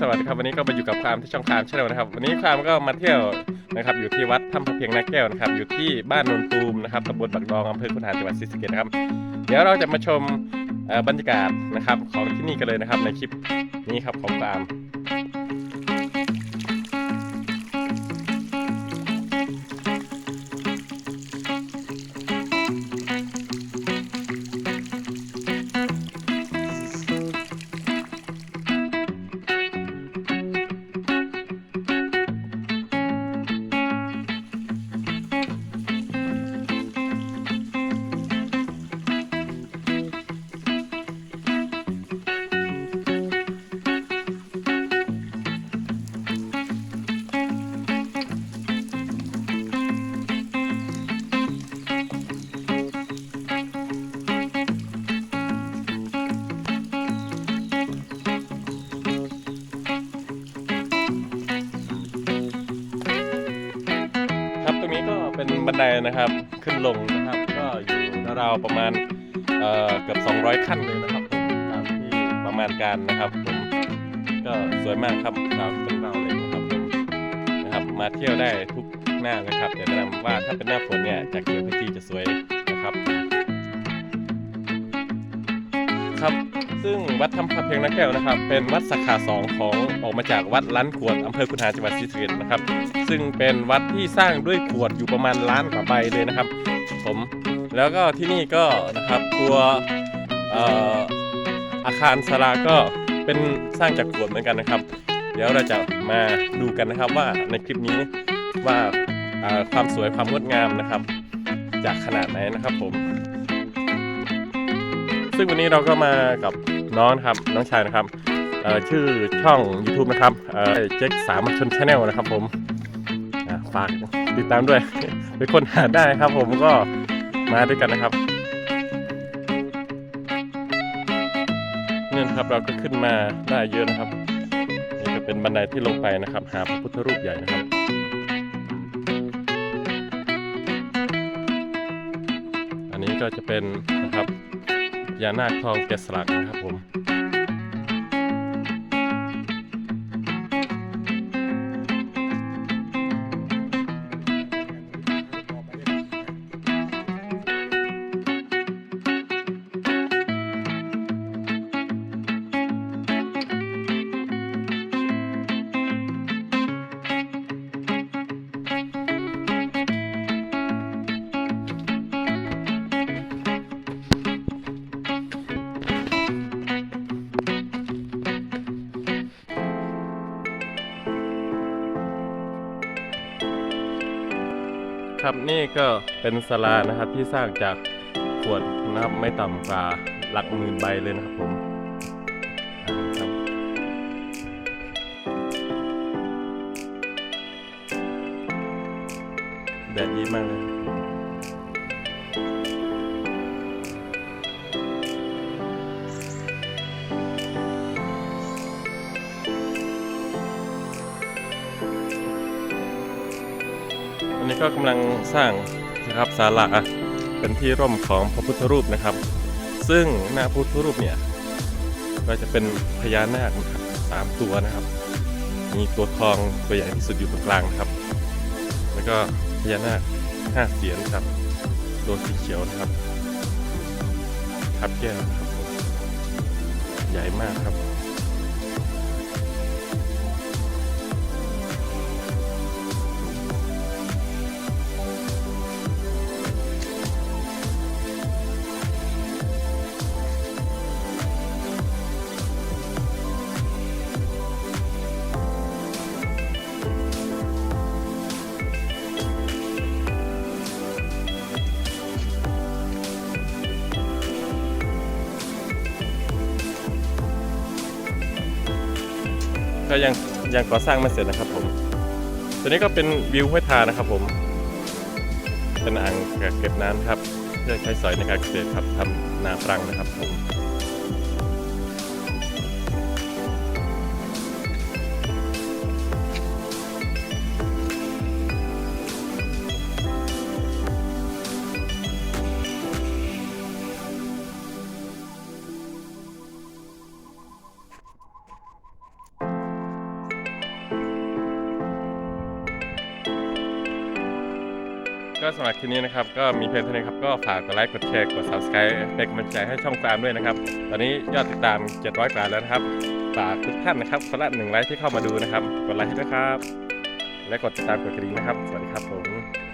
สวัสดีครับวันนี้ก็มาอยู่กับความที่ช่องคามชาแนลนะครับ วันนี้ความก็มาเที่ยวนะครับอยู่ที่วัดถ้ำพระเพียงนาแก้วนะครับอยู่ที่บ้านนนตูมนะครับตำบลบักดองอำเภอคุนหารจังหวัดศรีสะเกษนะครับ เดี๋ยวเราจะมาชมบรรยากาศนะครับของที่นี่กันเลยนะครับในคลิปนี้ครับของความ เป็นบันไดนะครับขึ้นลงนะครับ ก็อยู่ราวประมาณเอ่อเกือบ 200 ขั้นเลยนะครับผมตามที่ประมาณการนะครับผมก็สวยมากครับตามเป็นเราเลยนะครับผมนะครับมาเที่ยวได้ทุกหน้าเลยครับแต่แนะนำว่าถ้าเป็นหน้าฝนเนี่ยจากเขียวขจีจะสวยนะครับ ครับ ซึ่งวัดถ้ำพระเพียงนาแก้วนะครับ เป็นวัดสาขาสองของออกมาจากวัดล้านขวดอำเภอคุนหาจังหวัดศรีสะเกษนะครับ ซึ่งเป็นวัดที่สร้างด้วยขวดอยู่ประมาณล้านกว่าใบเลยนะครับ ผมแล้วก็ที่นี่ก็นะครับตัวอาคารศาลาก็เป็นสร้างจากขวดเหมือนกันนะครับ เดี๋ยวเราจะมาดูกันนะครับว่าในคลิปนี้ว่าความสวยความงดงามนะครับ จากขนาดไหนนะครับผม ซึ่งวันนี้เราก็มากับน้องครับน้องชายนะครับชื่อช่อง YouTube นะครับเจ๊กสามชนชาแนลนะครับผมฝากติดตามด้วยเป็นคนหาได้ครับผมก็มาด้วยกันนะครับเนี่ยครับเราก็ขึ้นมาได้เยอะนะครับนี่ก็เป็นบันไดที่ลงไปนะครับ หาพระพุทธรูปใหญ่นะครับอันนี้ก็จะเป็นนะครับ ญานาคทองแกะสลักนะครับผม ครับนี่ก็เป็นสลานะครับที่สร้างจากขวดนะครับไม่ต่ำกว่าหลักหมื่นใบเลยนะครับผมอ่าครับแดดดีมากเลย อันนี้ก็กำลังสร้างนะครับศาลาเป็นที่ร่มของพระพุทธรูปนะครับ ซึ่งหน้าพุทธรูปเนี่ยก็จะเป็นพญานาคนะครับสามตัวนะครับ มีตัวทองตัวใหญ่ที่สุดอยู่ตรงกลางนะครับ แล้วก็พญานาคห้าเสียนครับตัวสีเขียวนะครับทับแก้วนะครับ ใหญ่มากครับ ก็ยังยังก่อสร้างไม่เสร็จนะครับผม ตัวนี้ก็เป็นวิวห้วยทานะครับผม เป็นอ่างเก็บน้ำครับเพื่อใช้สอยในการเกษตรครับทำนาปรังนะครับผม ก็สำหรับคลิปนี้นะครับ ก็มีเพียงเท่านี้ครับ ก็ฝากกดไลค์ กดแชร์ กด subscribe เป็นกำลังใจให้ช่องฟาร์มด้วยนะครับ ตอนนี้ยอดติดตาม 700 กว่าแล้วนะครับ ฝากทุกท่านนะครับคนละหนึ่งไลค์ที่เข้ามาดูนะครับ กดไลค์ให้ด้วยครับ และกดติดตามกดกระดิ่งนะครับ สวัสดีครับผม